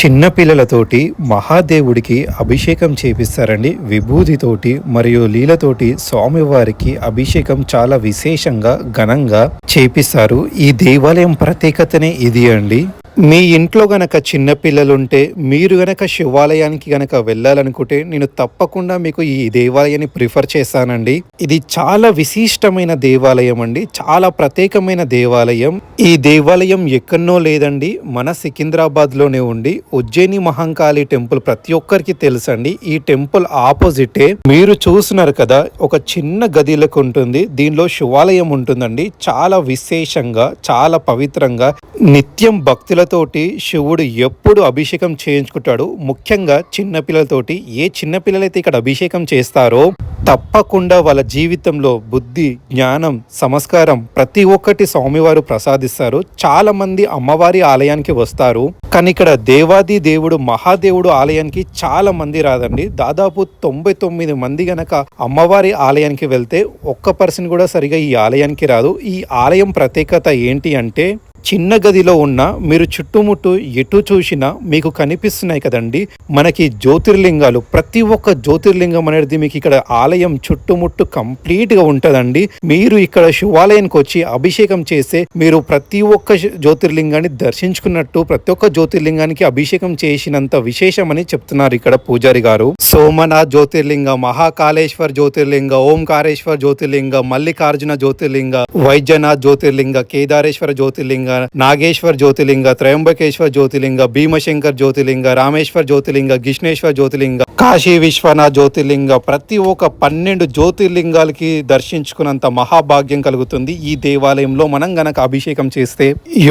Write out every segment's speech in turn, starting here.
చిన్న పిల్లలతోటి మహాదేవుడికి అభిషేకం చేపిస్తారండి. విభూతితోటి మరియు లీలతోటి స్వామివారికి అభిషేకం చాలా విశేషంగా ఘనంగా చేపిస్తారు. ఈ దేవాలయం ప్రత్యేకతనే ఇది అండి. మీ ఇంట్లో గనక చిన్నపిల్లలుంటే మీరు గనక శివాలయానికి గనక వెళ్ళాలనుకుంటే నేను తప్పకుండా మీకు ఈ దేవాలయాన్ని ప్రిఫర్ చేశానండి ఇది చాలా విశిష్టమైన దేవాలయం అండి. చాలా ప్రత్యేకమైన దేవాలయం. ఈ దేవాలయం ఎక్కడనో లేదండి. మన సికింద్రాబాద్లోనే ఉండి ఉజ్జయిని మహంకాళి టెంపుల్ ప్రతి ఒక్కరికి తెలుసండి. ఈ టెంపుల్ ఆపోజిటే మీరు చూస్తున్నారు కదా ఒక చిన్న గదిలకు ఉంటుంది. దీనిలో శివాలయం ఉంటుందండి. చాలా విశేషంగా చాలా పవిత్రంగా నిత్యం భక్తుల పిల్లలతోటి శివుడు ఎప్పుడు అభిషేకం చేయించుకుంటాడు? ముఖ్యంగా చిన్నపిల్లలతోటి ఏ చిన్నపిల్లలైతే ఇక్కడ అభిషేకం చేస్తారో తప్పకుండా వాళ్ళ జీవితంలో బుద్ధి జ్ఞానం సంస్కారం ప్రతి ఒక్కటి స్వామివారు ప్రసాదిస్తారు. చాలా మంది అమ్మవారి ఆలయానికి వస్తారు. కానీ ఇక్కడ దేవాది దేవుడు మహాదేవుడు ఆలయానికి చాలా మంది రాదండి. దాదాపు తొంభై తొమ్మిది మంది గనక అమ్మవారి ఆలయానికి వెళ్తే ఒక్క పర్సన్ కూడా సరిగా ఈ ఆలయానికి రాదు. ఈ ఆలయం ప్రత్యేకత ఏంటి అంటే చిన్న గదిలో ఉన్న మీరు చుట్టుముట్టు ఎటు చూసినా మీకు కనిపిస్తున్నాయి కదండి. మనకి జ్యోతిర్లింగాలు ప్రతి ఒక్క జ్యోతిర్లింగం అనేది మీకు ఇక్కడ ఆలయం చుట్టుముట్టు కంప్లీట్గా ఉంటదండి. మీరు ఇక్కడ శివాలయానికి వచ్చి అభిషేకం చేస్తే మీరు ప్రతి ఒక్క జ్యోతిర్లింగాన్ని దర్శించుకున్నట్టు ప్రతి ఒక్క జ్యోతిర్లింగానికి అభిషేకం చేసినంత విశేషమని చెప్తున్నారు ఇక్కడ పూజారి గారు. సోమనాథ్ జ్యోతిర్లింగ మహాకాళేశ్వర్ జ్యోతిర్లింగ ఓంకారేశ్వర్ జ్యోతిర్లింగ మల్లికార్జున జ్యోతిర్లింగ వైద్యనాథ్ జ్యోతిర్లింగ కేదారేశ్వర జ్యోతిర్లింగ नागेश्वर ज्योतिलिंग त्रयंबकेश्वर ज्योतिलिंग भीमशंकर ज्योतिलिंग रामेश्वर ज्योतिलिंग घिश्नेश्वर ज्योतिलिंग కాశీ విశ్వనాథ్ జ్యోతిర్లింగ ప్రతి ఒక్క పన్నెండు జ్యోతిర్లింగాలకి దర్శించుకున్నంత మహాభాగ్యం కలుగుతుంది. ఈ దేవాలయంలో మనం గనక అభిషేకం చేస్తే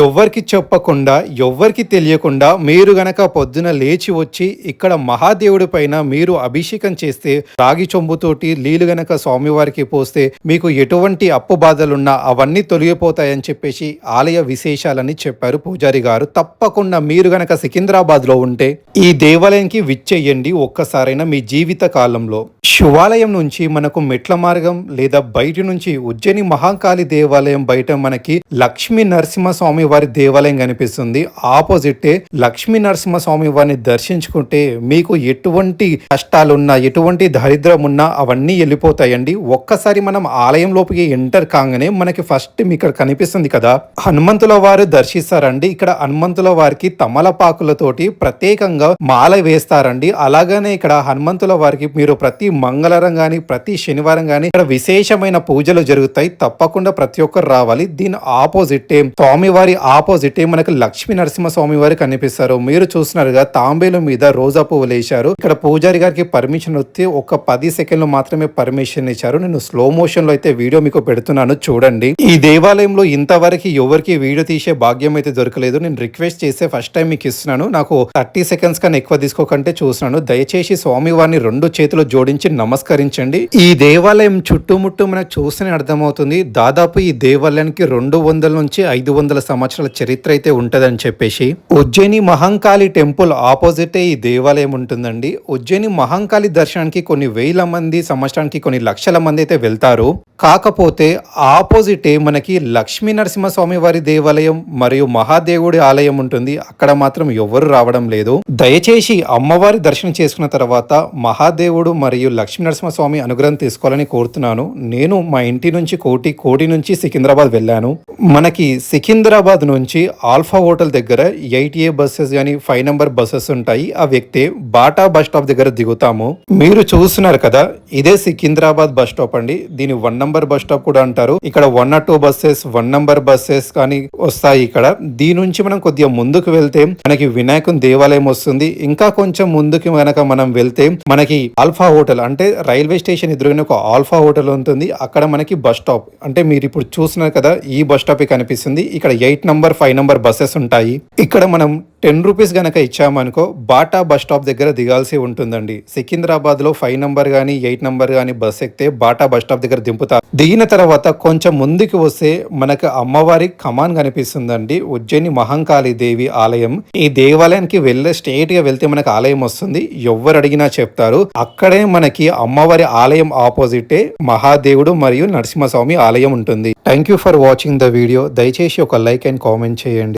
ఎవ్వరికి చెప్పకుండా ఎవ్వరికి తెలియకుండా మీరు గనక పొద్దున లేచి వచ్చి ఇక్కడ మహాదేవుడి పైన మీరు అభిషేకం చేస్తే రాగి చొంబుతోటి నీళ్ళు గనక స్వామివారికి పోస్తే మీకు ఎటువంటి అప్పు బాధలున్నా అవన్నీ తొలగిపోతాయని చెప్పేసి ఆలయ విశేషాలని చెప్పారు పూజారి గారు. తప్పకుండా మీరు గనక సికింద్రాబాద్లో ఉంటే ఈ దేవాలయానికి విచ్చేయండి. ఒక్కసారైనా మీ జీవిత కాలంలో శివాలయం నుంచి మనకు మెట్ల మార్గం లేదా బయట నుంచి ఉజ్జయిని మహాకాళి దేవాలయం బయట మనకి లక్ష్మీ నరసింహస్వామి వారి దేవాలయం కనిపిస్తుంది. ఆపోజిటే లక్ష్మీ నరసింహస్వామి వారిని దర్శించుకుంటే మీకు ఎటువంటి కష్టాలున్నా ఎటువంటి దరిద్రం ఉన్నా అవన్నీ వెళ్ళిపోతాయండి. ఒక్కసారి మనం ఆలయం లోపలికి ఎంటర్ కాగానే మనకి ఫస్ట్ ఇక్కడ కనిపిస్తుంది కదా హనుమంతుల వారు దర్శిస్తారండి. ఇక్కడ హనుమంతుల వారికి తమలపాకులతోటి ప్రత్యేకంగా మాల వేస్తారండి. అలాగనే ఇక్కడ హనుమంతుల వారికి మీరు ప్రతి మంగళవారం కానీ ప్రతి శనివారం కానీ ఇక్కడ విశేషమైన పూజలు జరుగుతాయి. తప్పకుండా ప్రతి ఒక్కరు రావాలి. దీని ఆపోజిటే స్వామివారి ఆపోజిటే మనకు లక్ష్మీ నరసింహ స్వామి వారు కనిపిస్తారు. మీరు చూస్తున్నారుగా తాంబేలు మీద రోజా పువ్వులు వేశారు. ఇక్కడ పూజారి గారికి పర్మిషన్ వస్తే ఒక పది సెకండ్లు మాత్రమే పర్మిషన్ ఇచ్చారు. నేను స్లో మోషన్లో అయితే వీడియో మీకు పెడుతున్నాను. చూడండి. ఈ దేవాలయంలో ఇంతవరకు ఎవరికి వీడియో తీసే భాగ్యం అయితే దొరకలేదు. నేను రిక్వెస్ట్ చేస్తే ఫస్ట్ టైం మీకు ఇస్తున్నాను. నాకు థర్టీ సెకండ్స్ కన్నా ఎక్కువ తీసుకోకంటే చూస్తున్నాను. దయచేసి స్వామివారిని రెండు చేతులు జోడించి నమస్కరించండి. ఈ దేవాలయం చుట్టుముట్టు మనకు చూస్తేనే అర్థమవుతుంది. దాదాపు ఈ దేవాలయానికి రెండు వందల నుంచి ఐదు వందల సంవత్సరాల చరిత్ర అయితే ఉంటుందని చెప్పేసి. ఉజ్జయిని మహంకాళి టెంపుల్ ఆపోజిటే ఈ దేవాలయం ఉంటుందండి. ఉజ్జయిని మహంకాళి దర్శనానికి కొన్ని వేల మంది సంవత్సరానికి కొన్ని లక్షల మంది అయితే వెళ్తారు. కాకపోతే ఆపోజిటే మనకి లక్ష్మీ నరసింహస్వామి వారి దేవాలయం మరియు మహాదేవుడి ఆలయం ఉంటుంది. అక్కడ మాత్రం ఎవ్వరు రావడం లేదు. దయచేసి అమ్మవారి దర్శనం చేసుకున్న తర్వాత మహాదేవుడు మరియు లక్ష్మీ నరసింహస్వామి అనుగ్రహం తీసుకోవాలని కోరుతున్నాను. నేను మా ఇంటి నుంచి కోటి కోటి నుంచి సికింద్రాబాద్ వెళ్ళాను. మనకి సికింద్రాబాద్ నుంచి ఆల్ఫా హోటల్ దగ్గర ఎయిట్ ఏ బస్సెస్ కానీ ఫైవ్ నెంబర్ బస్సెస్ ఉంటాయి. ఆ వ్యక్తి బాటా బస్ స్టాప్ దగ్గర దిగుతాము. మీరు చూస్తున్నారు కదా ఇదే సికింద్రాబాద్ బస్ స్టాప్ అండి. దీని వన్ నంబర్ బస్ స్టాప్ కూడా అంటారు. ఇక్కడ one or two buses one number buses కానీ వస్తాయి ఇక్కడ. దీని నుంచి మనం కొద్దిగా ముందుకు వెళ్తే మనకి వినాయకుని దేవాలయం వస్తుంది. ఇంకా కొంచెం ముందుకు గనక మనం వెళ్తే మనకి ఆల్ఫా హోటల్ అంటే అంటే రైల్వే స్టేషన్ ఎదురుగానే ఒక ఆల్ఫా హోటల్ ఉంటుంది. అక్కడ మనకి బస్ స్టాప్. అంటే మీరు ఇప్పుడు చూసినారు కదా ఈ బస్ స్టాప్ కనిపిస్తుంది. ఇక్కడ eight number five number buses ఉంటాయి. ఇక్కడ మనం టెన్ రూపీస్ గనక ఇచ్చామనుకో బాటా బస్ స్టాప్ దగ్గర దిగాల్సి ఉంటుందండి. సికింద్రాబాద్లో ఫైవ్ నంబర్ కానీ ఎయిట్ నంబర్ కానీ బస్ ఎక్కితే బాటా బస్ స్టాప్ దగ్గర దింపుతారు దిగిన తర్వాత కొంచెం ముందుకు వస్తే మనకు అమ్మవారి కమాన్ కనిపిస్తుందండి. ఉజ్జయిని మహంకాళి దేవి ఆలయం. ఈ దేవాలయానికి వెళ్ళే స్ట్రేట్గా వెళ్తే మనకు ఆలయం వస్తుంది. ఎవరు అడిగినా చెప్తారు. అక్కడే మనకి అమ్మవారి ఆలయం ఆపోజిటే మహాదేవుడు మరియు నరసింహస్వామి ఆలయం ఉంటుంది. Thank you for watching the video. దయచేసి ఒక లైక్ అండ్ కామెంట్ చేయండి.